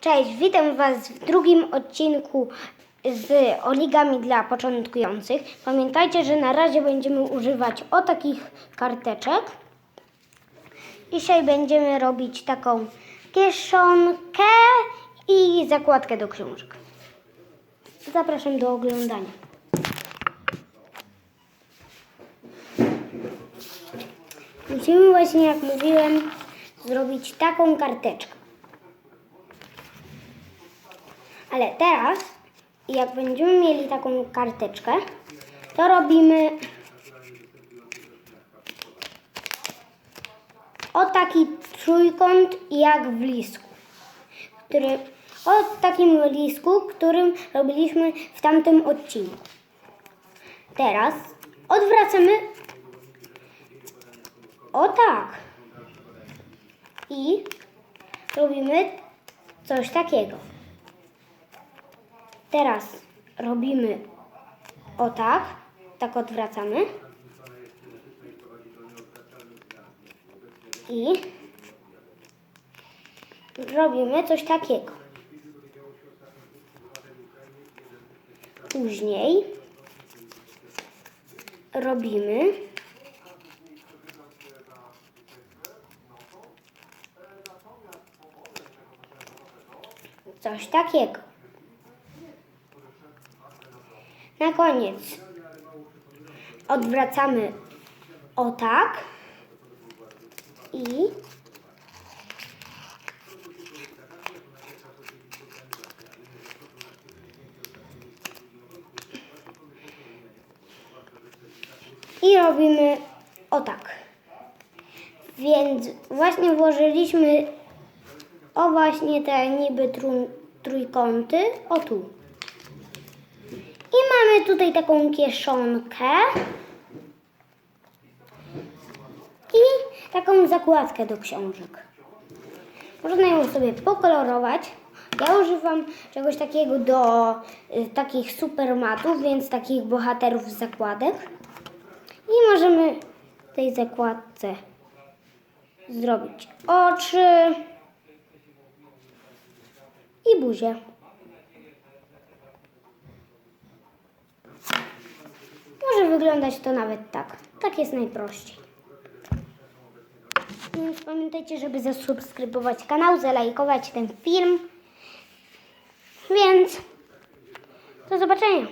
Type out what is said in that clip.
Cześć, witam Was w drugim odcinku z origami dla początkujących. Pamiętajcie, że na razie będziemy używać o takich karteczek. Dzisiaj będziemy robić taką kieszonkę i zakładkę do książek. Zapraszam do oglądania. Musimy właśnie, jak mówiłem, zrobić taką karteczkę. Ale teraz, jak będziemy mieli taką karteczkę, to robimy o taki trójkąt jak w lisku, który, o takim lisku, którym robiliśmy w tamtym odcinku. Teraz odwracamy o tak i robimy coś takiego. Teraz robimy o tak, tak odwracamy. I robimy coś takiego. Później robimy coś takiego. Na koniec odwracamy o tak i i robimy o tak. Więc właśnie włożyliśmy o właśnie te niby trój, trójkąty, o tu. I mamy tutaj taką kieszonkę i taką zakładkę do książek. Można ją sobie pokolorować. Ja używam czegoś takiego do y, takich supermatów, więc takich bohaterów z zakładek. I możemy w tej zakładce zrobić oczy i buzię. Może wyglądać to nawet tak. Tak jest najprościej. Więc pamiętajcie, żeby zasubskrybować kanał, zalajkować ten film. Więc do zobaczenia.